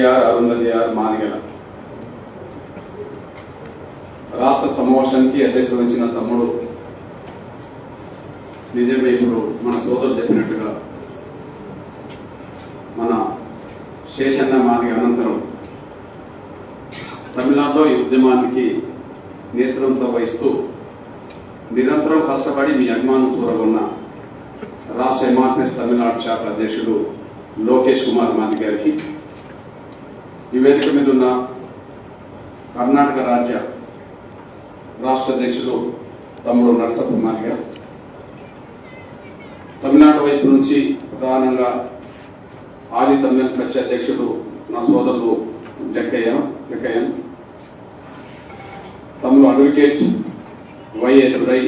చెక్లియార్ అరుంధతియార్ మాదిగల. రాష్ట్ర సమావేశానికి అధ్యక్షత వహించిన తమ్ముడు నిజమే ఇప్పుడు మన సోదరు చెప్పినట్టుగా మన శేషన్న మాదిగ అనంతరం తమిళనాడులో ఈ ఉద్యమానికి నేతృత్వం వహిస్తూ నిరంతరం కష్టపడి మీ అభిమానం చూరగొన్న రాష్ట్ర ఎంఆర్పిఎస్ తమిళనాడు శాఖ అధ్యక్షుడు లోకేష్ కుమార్ మాది గారికి ఈ వేదిక మీద ఉన్న కర్ణాటక రాజ్య రాష్ట్ర అధ్యక్షులు తమ్ముడు నరసప్ప తమిళనాడు వైపు నుంచి ప్రధానంగా ఆది తమిళ కచ్చ అధ్యక్షుడు నా సోదరులు జక్కయ్య జక్కయ్య. తమ్ముడు advocate Y A Durai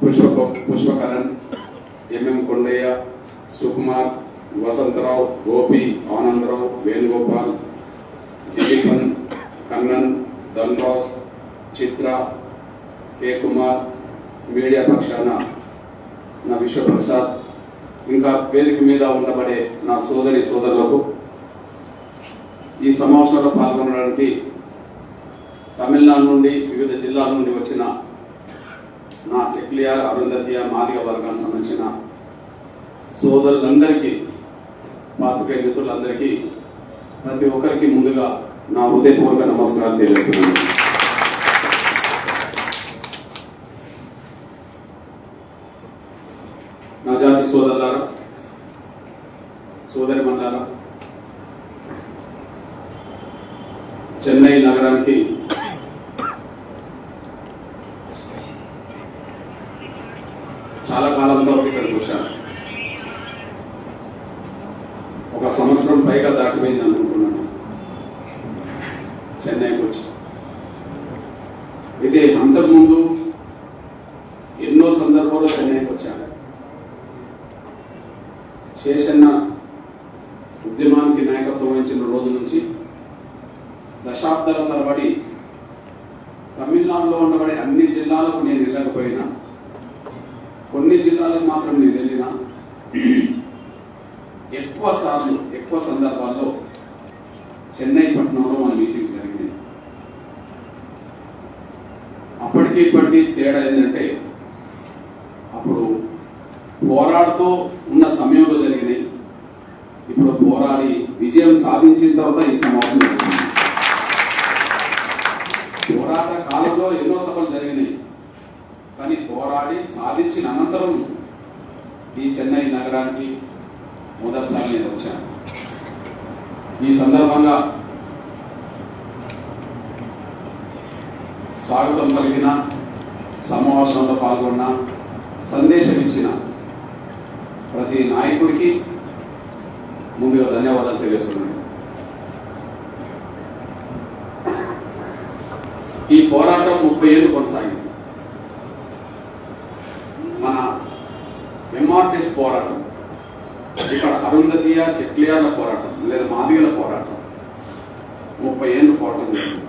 Pushpa Pushpakaran M M Kondayya Sukumar Vasantharao Gopi Anandarao Venugopal Dilipan Kannan Dhanraj Chitra K Kumar media పక్షాన నా విశ్వప్రసాద్ ఇంకా వేదిక మీద ఉండబడే నా సోదరి సోదరులకు ఈ సమావేశంలో పాల్గొనడానికి తమిళనాడు నుండి వివిధ జిల్లాల నుండి వచ్చిన నా చెక్లియార్ అరుంధతియ మాదిగ వర్గానికి సంబంధించిన సోదరులందరికీ పాత్రికేయ మిత్రులందరికీ ప్రతి ఒక్కరికి ముందుగా నా హృదయపూర్వక నమస్కారాలు తెలియజేస్తున్నాను. నా జాతి సోదరులారా సోదరి మండలారా చెన్నై నగరానికి చాలా కాలం తర్వాత ఇక్కడికి వచ్చాను. చెన్నైకి వచ్చి అయితే అంతకుముందు ఎన్నో సందర్భాల్లో చెన్నైకి వచ్చాను శేషన్న ఉద్యమానికి నాయకత్వం వహించిన రోజు నుంచి దశాబ్దాల తరబడి తమిళనాడులో ఉండబడే అన్ని జిల్లాలకు నేను వెళ్ళకపోయినా కొన్ని జిల్లాలకు మాత్రం నేను వెళ్ళిన ఎక్కువ సార్లు ఎక్కువ సందర్భాల్లో చెన్నై పట్టణంలో మన మీటింగ్ జరిగింది. అప్పటికి ఇప్పటికీ తేడా ఏంటంటే అప్పుడు పోరాడుతూ ఉన్న సమయంలో జరిగినాయి ఇప్పుడు పోరాడి విజయం సాధించిన తర్వాత ఈ సమావేశం జరిగింది పోరాట కాలంలో ఎన్నో సభలు జరిగినాయి. కానీ పోరాడి సాధించిన అనంతరం ఈ చెన్నై నగరానికి మొదటిసారి నేను వచ్చాను. ఈ సందర్భంగా స్వాగతం పలికిన సమావేశంలో పాల్గొన్న సందేశం ఇచ్చిన ప్రతి నాయకుడికి ముందుగా ధన్యవాదాలు తెలియజేస్తున్నాను ఈ పోరాటం ముప్పై ఏళ్ళు కొనసాగింది మన ఎంఆర్టీఎస్ పోరాటం ఇక్కడ అరుంధతీయ చెక్లియార్ల పోరాటం లేదా మాదిగల పోరాటం ముప్పై ఏళ్ళు పోరాటం జరిగింది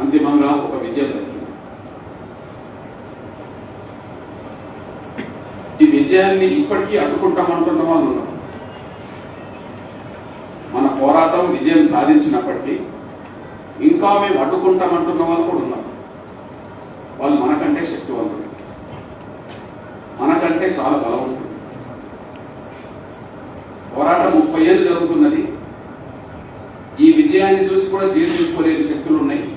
అంతిమంగా ఒక విజయం దక్కింది ఈ విజయాన్ని ఇప్పటికీ అడ్డుకుంటామంటున్న వాళ్ళు ఉన్నారు. మన పోరాటం విజయం సాధించినప్పటికీ ఇంకా మేము అడ్డుకుంటామంటున్న వాళ్ళు కూడా ఉన్నారు. వాళ్ళు మనకంటే శక్తివంతులు. మనకంటే చాలా బలవంతులు. పోరాటం ముప్పై ఏళ్ళు జరుగుతున్నది. ఈ విజయాన్ని చూసి కూడా జీర్ణించుకోలేని శక్తులు ఉన్నాయి.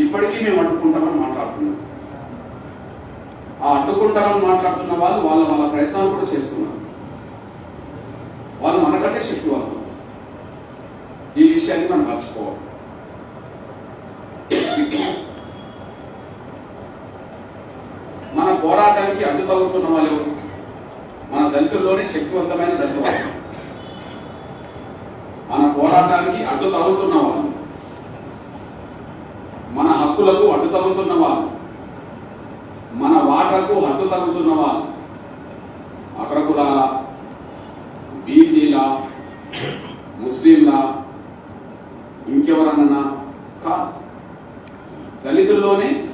ఇప్పటికీ మేము అడ్డుకుంటామని మాట్లాడుతున్నాం. ఆ అడ్డుకుంటారని మాట్లాడుతున్న వాళ్ళు వాళ్ళ వాళ్ళ ప్రయత్నాలు కూడా చేస్తున్నారు. వాళ్ళు మనకంటే శక్తివంతులు. ఈ విషయాన్ని మనం మర్చిపోవాలి మన పోరాటానికి అడ్డు తగులుతున్న వాళ్ళు మన దళితుల్లోనే శక్తివంతమైన దళిత వాళ్ళు మన పోరాటానికి అడ్డు తగులుతున్న వాళ్ళు మన హక్కులకు అడ్డు తగులుతున్న వాళ్ళు వాటకు హద్దు తగ్గుతున్న వాళ్ళు అగ్రకులాల బీసీల ముస్లింల ఇంకెవరన్నా కాదు. దళితుల్లోనే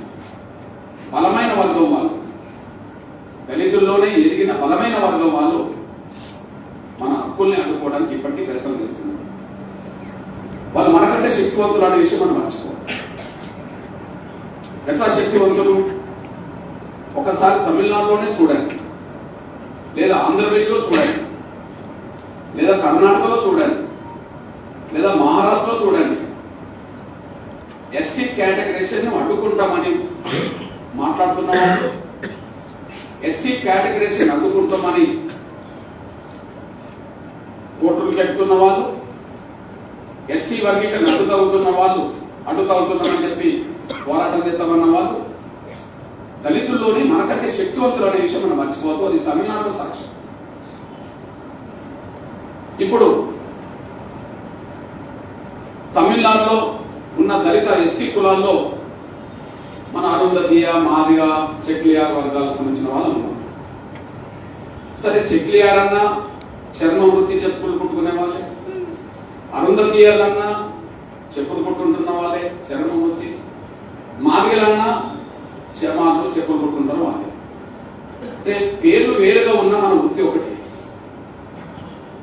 బలమైన వర్గం వాళ్ళు. దళితుల్లోనే ఎదిగిన బలమైన వర్గం వాళ్ళు మన హక్కుల్ని అడ్డుకోవడానికి ఇప్పటికీ ప్రయత్నం చేస్తున్నారు. వాళ్ళు మనకంటే శక్తివంతులు అనే విషయం మనం మర్చిపోవాలి ఎట్లా శక్తివంతులు? ఒకసారి తమిళనాడులోనే చూడండి. లేదా ఆంధ్రప్రదేశ్లో చూడండి. లేదా కర్ణాటకలో చూడండి. లేదా మహారాష్ట్రలో చూడండి. ఎస్సీ కేటగిరీషన్ అడ్డుకుంటామని మాట్లాడుతున్న వాళ్ళు. ఎస్సీ కేటగిరీషన్ అడ్డుకుంటామని కోర్టులు కట్టుకున్న వాళ్ళు. ఎస్సీ వర్గీకరణ అడ్డు తగ్గుతున్న వాళ్ళు అడ్డు తగ్గుతున్నామని చెప్పి పోరాటం చేస్తామన్న వాళ్ళు. దళితుల్లోని మనకంటే శక్తివంతులు అనే విషయం మనం మర్చిపోతూ అది తమిళనాడు సాక్ష్యం. ఇప్పుడు తమిళనాడులో ఉన్న దళిత ఎస్సీ కులాల్లో మన అరుంధతీయ మాదిగ చెక్లియార్ వర్గాలకు సంబంధించిన వాళ్ళు ఉన్నారు. సరే చెక్లియార్ అన్నా చర్మ వృత్తి చెప్పులు కుట్టుకునే వాళ్ళే. అరుంధతీయాలన్నా చెప్పులు కుట్టుకుంటున్న వాళ్ళే చర్మ వృత్తి. మాదిగలన్నా చర్మాలు చెప్పులు కొట్టుకుంటారు వాళ్ళే. అంటే పేర్లు వేరుగా ఉన్న మన వృత్తి ఒకటి.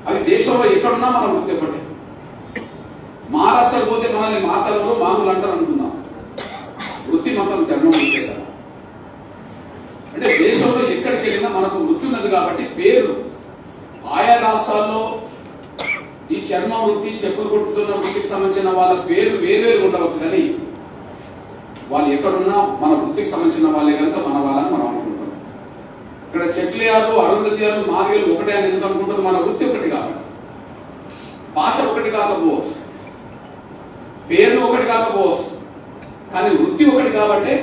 అది దేశంలో ఎక్కడున్నా మన వృత్తి ఒకటి. మహారాష్ట్రకు పోతే మనల్ని మాతలు మామూలు అంటారు అనుకుందాం. వృత్తి మాత్రం చర్మం ఉంటే కదా. అంటే దేశంలో ఎక్కడికి వెళ్ళినా మనకు వృత్తి ఉన్నది కాబట్టి పేర్లు. ఆయా రాష్ట్రాల్లో ఈ చర్మ వృత్తి చెప్పులు కొట్టుతున్న వృత్తికి సంబంధించిన వాళ్ళ పేరు వేరు ఉండవచ్చు కానీ వాళ్ళు ఎక్కడున్నా మన వృత్తికి సంబంధించిన వాళ్ళే కనుక మన వాళ్ళని మనం అనుకుంటాం. ఇక్కడ చెట్లయాలు అరుంధతియాలు మాదిగలు ఒకటే అని ఎందుకు అనుకుంటారు? మన వృత్తి ఒకటి కాదు. భాష ఒకటి కాకపోవచ్చు. పేర్లు ఒకటి కాకపోవచ్చు. కానీ వృత్తి ఒకటి కాబట్టి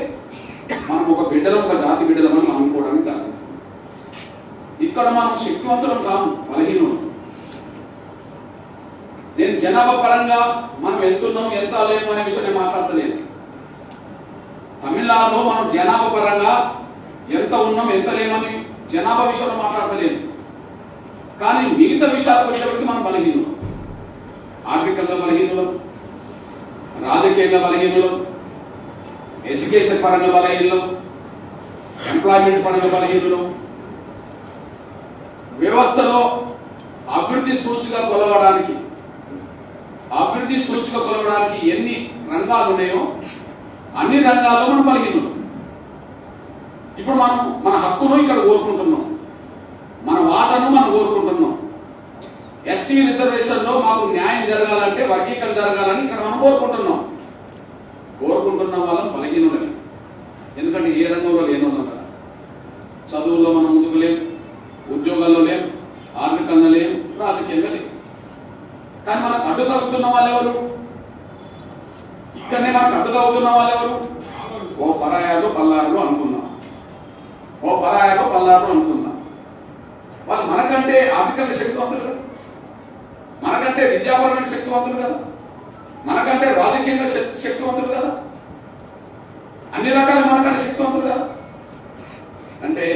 మనం ఒక బిడ్డలం ఒక జాతి బిడ్డలం అని మనం అనుకోవడానికి కాదు. ఇక్కడ మనం శక్తివంతులం కాము బలహీనం నేను జనాభా పరంగా మనం ఎంతున్నాం ఎంత లేము అనే విషయం నేను మాట్లాడతలేను. తమిళనాడులో మనం జనాభా పరంగా ఎంత ఉన్నాం ఎంత లేమని జనాభా విషయంలో మాట్లాడతలేను కానీ మిగతా విషయాలకు వచ్చేప్పటికి మనం బలహీనం ఆర్థికంగా బలహీనులం రాజకీయంగా బలహీనులం ఎడ్యుకేషన్ పరంగా బలహీనం ఎంప్లాయ్మెంట్ పరంగా బలహీనులం. వ్యవస్థలో అభివృద్ధి సూచిక కొలవడానికి అభివృద్ధి సూచిక కొలవడానికి ఎన్ని రంగాలు ఉన్నాయో అన్ని రంగాల్లో మనం బలహీనులం ఇప్పుడు మనం మన హక్కును ఇక్కడ కోరుకుంటున్నాం. మన వాటను మనం కోరుకుంటున్నాం. ఎస్సీ రిజర్వేషన్లో మాకు న్యాయం జరగాలంటే వర్గీకరణ జరగాలని ఇక్కడ మనం కోరుకుంటున్నాం. కోరుకుంటున్న వాళ్ళం బలహీనులని ఎందుకంటే ఏ రంగంలో లేనున్నాం కదా. చదువుల్లో మనం ముందుకు లేదు ఉద్యోగాల్లో లేం ఆర్థికంగా లేం రాజకీయంగా లేం కానీ మనకు అడ్డు తగ్గుతున్న వాళ్ళు ఎవరు ఇక్కడనే వాళ్ళు ఎవరు ఓ పరాయాలు పల్లారులు అనుకుందాం ఓ పరాయాలు పల్లారులు అనుకుందాం వాళ్ళు మనకంటే ఆర్థికంగా శక్తివంతులు కదా. మనకంటే విద్యాపరమైన శక్తివంతులు కదా. మనకంటే రాజకీయంగా శక్తివంతులు కదా. అన్ని రకాల మనకంటే శక్తివంతులు కదా. అంటే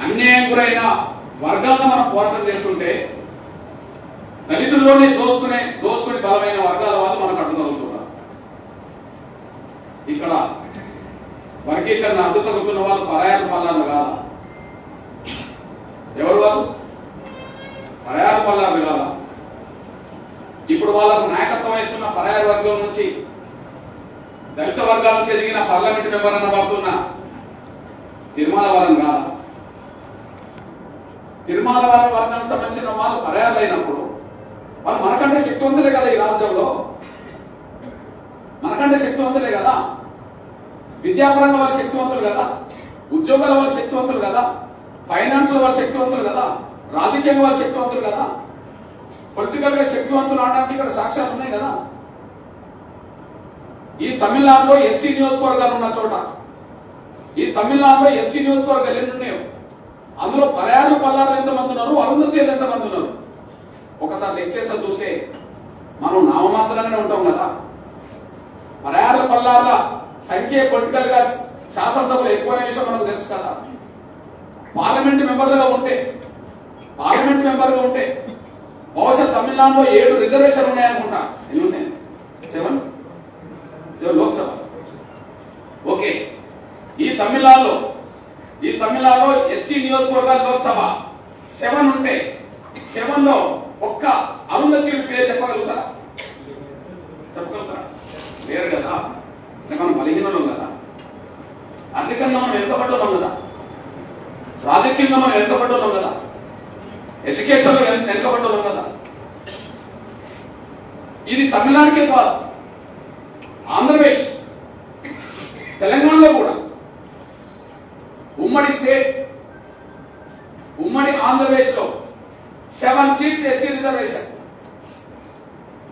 అన్యాయం గురైన వర్గాల్లో మనం పోరాటం చేస్తుంటే దళితుల్లోనే దోసుకునే దోసుకుని బలమైన వర్గాల వాళ్ళు మనకు ఇక్కడ వర్గీకరణ అడ్డు తగ్గుతున్న వాళ్ళు పరాయాల పల్లాలు కాదా? ఎవరు వాళ్ళు? పరాయాల పల్లాలు కాదా? ఇప్పుడు వాళ్ళకు నాయకత్వం అవుతున్న పరాయాల వర్గం నుంచి దళిత వర్గాల నుంచి ఎదిగిన పార్లమెంట్ మెంబర్ అన్న పడుతున్న తిరుమల కాదా? తిరుమలవరం వర్గానికి సంబంధించిన వాళ్ళు పరాయాలైనప్పుడు అయినప్పుడు వాళ్ళు మనకంటే శక్తివంతులే కదా ఈ రాజ్యంలో. మనకంటే శక్తివంతులే కదా. విద్యాపరంగా వాళ్ళు శక్తివంతులు కదా? ఉద్యోగాల వాళ్ళు శక్తివంతులు కదా? ఫైనాన్స్ వాళ్ళు శక్తివంతులు కదా? రాజకీయంగా వాళ్ళు శక్తివంతులు కదా? పొలిటికల్గా శక్తివంతులు అనడానికి ఇక్కడ సాక్ష్యాలు ఉన్నాయి కదా? ఈ తమిళనాడులో ఎస్సీ నియోజకవర్గాలు ఉన్న చోట ఈ తమిళనాడులో ఎస్సీ నియోజకవర్గాలు ఎన్ని ఉన్నాయో? అందులో పర్యాలు పల్లారు ఎంతమంది ఉన్నారు? అరుంధతీయులు ఎంతమంది ఉన్నారు? ఒకసారి లెక్కేత చూస్తే మనం నామమాత్రంగానే ఉంటాం కదా? పర్యాల పల్లాల సంఖ్య పొలిటికల్గా శాసనసభలో ఎక్కువనే విషయం మనకు తెలుసు కదా. పార్లమెంట్ మెంబర్లుగా ఉంటే పార్లమెంట్ మెంబర్గా ఉంటే బహుశా తమిళనాడులో ఏడు రిజర్వేషన్ ఉన్నాయనుకుంటా. ఎన్ని ఉన్నాయి సెవెన్ సెవెన్ లోక్సభ ఓకే. ఈ తమిళనాడులో ఈ తమిళనాడులో ఎస్సీ నియోజకవర్గాల లోక్సభ సెవెన్ ఉంటే సెవెన్లో ఒక్క అరుంధతి పేరు చెప్పగలుగుతారా? చెప్పగలుగుతారా? లేరు కదా. మనం బలహీనలం కదా. అందుకన్నా మనం వెనుకబడ్డాం కదా. రాజకీయంగా మనం వెనుకబడ్డాం కదా. ఎడ్యుకేషన్లో వెన- వెనుకబడ్డాం కదా. ఇది తమిళనాడుకే కాదు ఆంధ్రప్రదేశ్ తెలంగాణలో కూడా. ఉమ్మడి స్టేట్ ఉమ్మడి ఆంధ్రప్రదేశ్లో సెవెన్ సీట్స్ ఎస్సీ రిజర్వేషన్.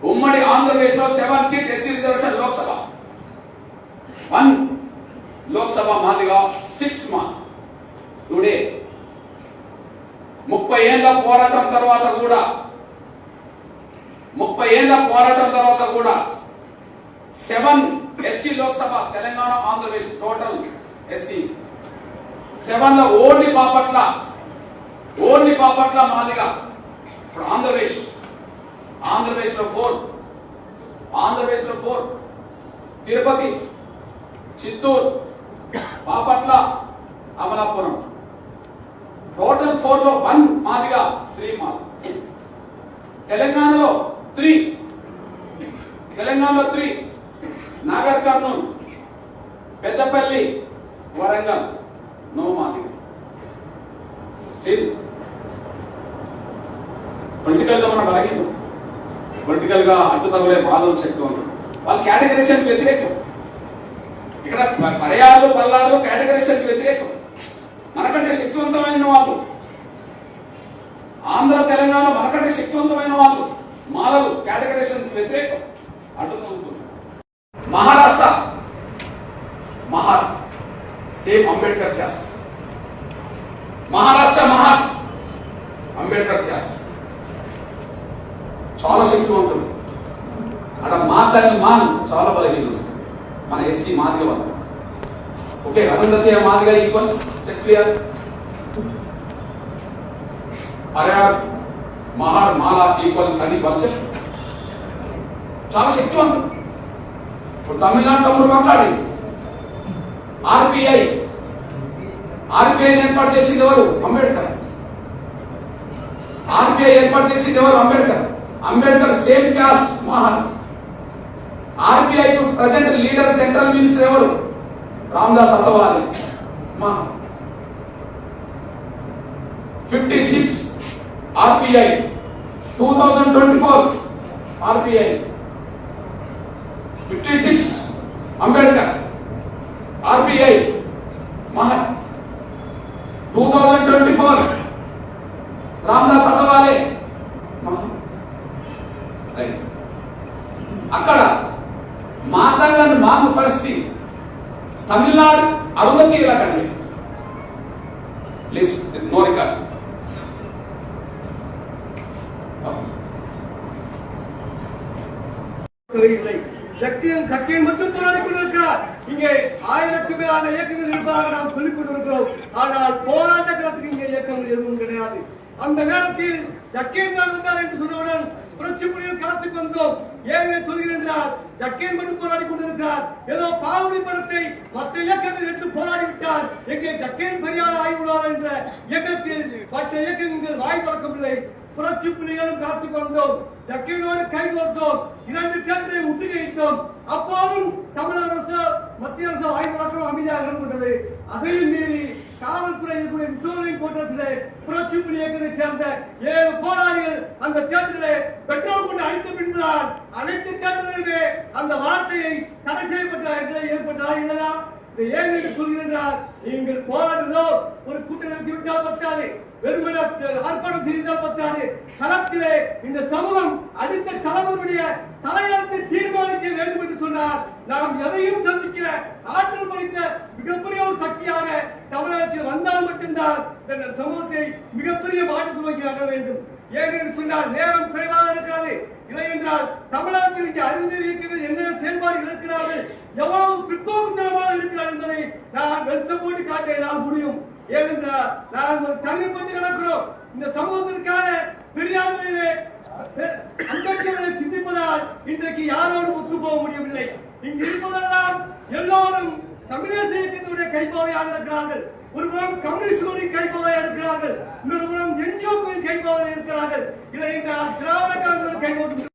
ఉమ్మడి ఆంధ్రప్రదేశ్లో seven seat SC reservation Lok Sabha. One Lok Sabha Madiga six మా టుడే ముప్పై ఏళ్ళ పోరాటం తర్వాత కూడా ముప్పై ఏళ్ళ పోరాటం తర్వాత కూడా seven SC Lok Sabha Telangana Andhra Pradesh total SC సెవెన్లో ఓన్లీ బాపట్ల ఓన్లీ బాపట్ల మాదిగా ఇప్పుడు ఆంధ్రప్రదేశ్ ఆంధ్రప్రదేశ్లో ఫోర్ ఆంధ్రప్రదేశ్లో ఫోర్ తిరుపతి చిత్తూరు బాపట్ల అమలాపురం. టోటల్ ఫోర్లో వన్ మాదిగా త్రీ మాల్. తెలంగాణలో త్రీ. తెలంగాణలో three. Nagarkurnool Peddapalli Warangal. No Madiga. Still పొలిటికల్గా మనం అలాగే పొలిటికల్గా అడ్డు తగలే బాధలు శక్తి ఉంది. కేటగిరీస్ కేటగరీషన్ వ్యతిరేకం? ఇక్కడ ప- పర్యాలు పల్లాలు కేటగరీషన్ వ్యతిరేకం. మనకంటే శక్తివంతమైన వాళ్ళు. ఆంధ్ర తెలంగాణ మనకంటే శక్తివంతమైన వాళ్ళు. మాలలు కేటగరీషన్ వ్యతిరేకం. అడ్డు Maharashtra. Mahar same Ambedkar caste Maharashtra Mahar Ambedkar caste చాలా శక్తివంతుడు అక్కడ మా తల్లి మాన్ చాలా బలహీనుడు మన ఎస్సీ మాదిగ వాళ్ళు. Okay Arundhati Madiga equal check clear అర్యార్ Mahar Mala equal అని బచ్చన్ చాలా శక్తివంతం. ఇప్పుడు తమిళనాడు తమ్ముడు మాట్లాడి. ఆర్బిఐ. ఆర్పిఐ ఏర్పాటు చేసింది ఎవరు? అంబేద్కర్. ఆర్బీఐ ఏర్పాటు చేసింది ఎవరు? అంబేద్కర్. అంబేద్కర్ సేమ్ క్యాస్ మహాన్. ఆర్బీఐ కు ప్రజెంట్ లీడర్ సెంట్రల్ మినిస్టర్ ఎవరు? రామ్దాస్ అతవాలి మా fifty six RBI. Two thousand twenty four RBI. Fifty six Ambedkar. RBI. మహా. Two thousand twenty four Tamil Nadu அறுபத்தி இலக்கணி லிஸ்ட் நோ மட்டும் போராடி கொண்டிருக்கிறார் இங்கே ஆயிரத்து மேலான இயக்கங்கள் இருப்பதாக நாம் சொல்லிக் ஆனால் போராட்ட களத்துக்கு இங்கே இயக்கங்கள் எதுவும் கிடையாது. அந்த நேரத்தில் சக்தியன் தான் வந்தார் என்று சொன்னவுடன் புரட்சி புலிகள் காத்துக் வந்தோம் ஏற்கனவே சொல்கிறேன் ஜக்கேன் மட்டும் போராடி கொண்டிருக்கிறார். ஏதோ பாவனை படத்தை மற்ற இயக்கங்கள் எடுத்து போராடி விட்டார் எங்கே ஜக்கேன் பெரியார் ஆய்வுடார் என்ற இயக்கத்தில் மற்ற இயக்கங்கள் வாய் திறக்கவில்லை. புரட்சி புலிகளும் காத்துக் வந்தோம் ஜக்கீனோடு கைகோர்த்தோம் இரண்டு தேர்தலை முற்றுகையிட்டோம் அப்போதும் தமிழக அரசு மத்திய அரசு ஆய்வாளர்கள் அமைதியாக இருந்து கொண்டது அதையும் மீறி காவல்துறை இருக்கக்கூடிய கோட்டத்திலே புரட்சி புலி இயக்கத்தை சேர்ந்த ஏழு போராளிகள் அந்த தேர்தலை பெட்ரோல் கொண்டு அழித்த பின்புதான் அனைத்து தேர்தலிலுமே அந்த வார்த்தையை தடை செய்யப்பட்ட நிலை ஏற்பட்டதா இல்லையா? ஏன் என்று சொல்கிறார் நீங்கள் போராடுறதோ ஒரு கூட்டம் நடத்தி விட்டால் பத்தாது. வெறுமனே ஆர்ப்பாட்டம் செய்தால் பத்தாது. களத்திலே இந்த சமூகம் அடுத்த தலைவருடைய தலையெழுத்தை தீர்மானிக்க வேண்டும் என்று சொன்னார் நாம் எதையும் சந்திக்கிற ஆற்றல் படைத்த மிகப்பெரிய ஒரு சக்தியாக தமிழகத்தில் வந்தால் மட்டும்தான் இந்த சமூகத்தை மிகப்பெரிய மாற்றத்தை நோக்கி நகர வேண்டும். ஏனென்று சொன்னால் நேரம் குறைவாக இருக்கிறது. இல்லை என்றால் தமிழகத்தில் இங்கே அறிஞர் இயக்கங்கள் என்ன செயல்பாடு இருக்கிறார்கள் எவ்வளவு பிற்போக்குத்தனமாக இருக்கிறார் என்பதை நான் வெளிச்சம் போட்டு காட்ட என்னால் முடியும். ஏனென்றால் நான் ஒரு தனிப்பட்டு கிடக்கிறோம் இந்த சமூகத்திற்கான பெரியாரிலே அம்பேத்கரை சிந்திப்பதால் இன்றைக்கு யாரோடும் ஒத்து போக முடியவில்லை. இங்கு இருப்பதெல்லாம் எல்லோரும் தமிழக இயக்கத்தினுடைய கைப்பாவையாக இருக்கிறார்கள். ஒருபுறம் கம்யூனிஸ்ட் கைப்பாவையாக இருக்கிறார்கள். இன்னொருபுறம் என்ஜிஓக்களின் கைப்பாவையாக இருக்கிறார்கள். இதை இன்று திராவிட காங்கிரஸ் கைகோர்த்து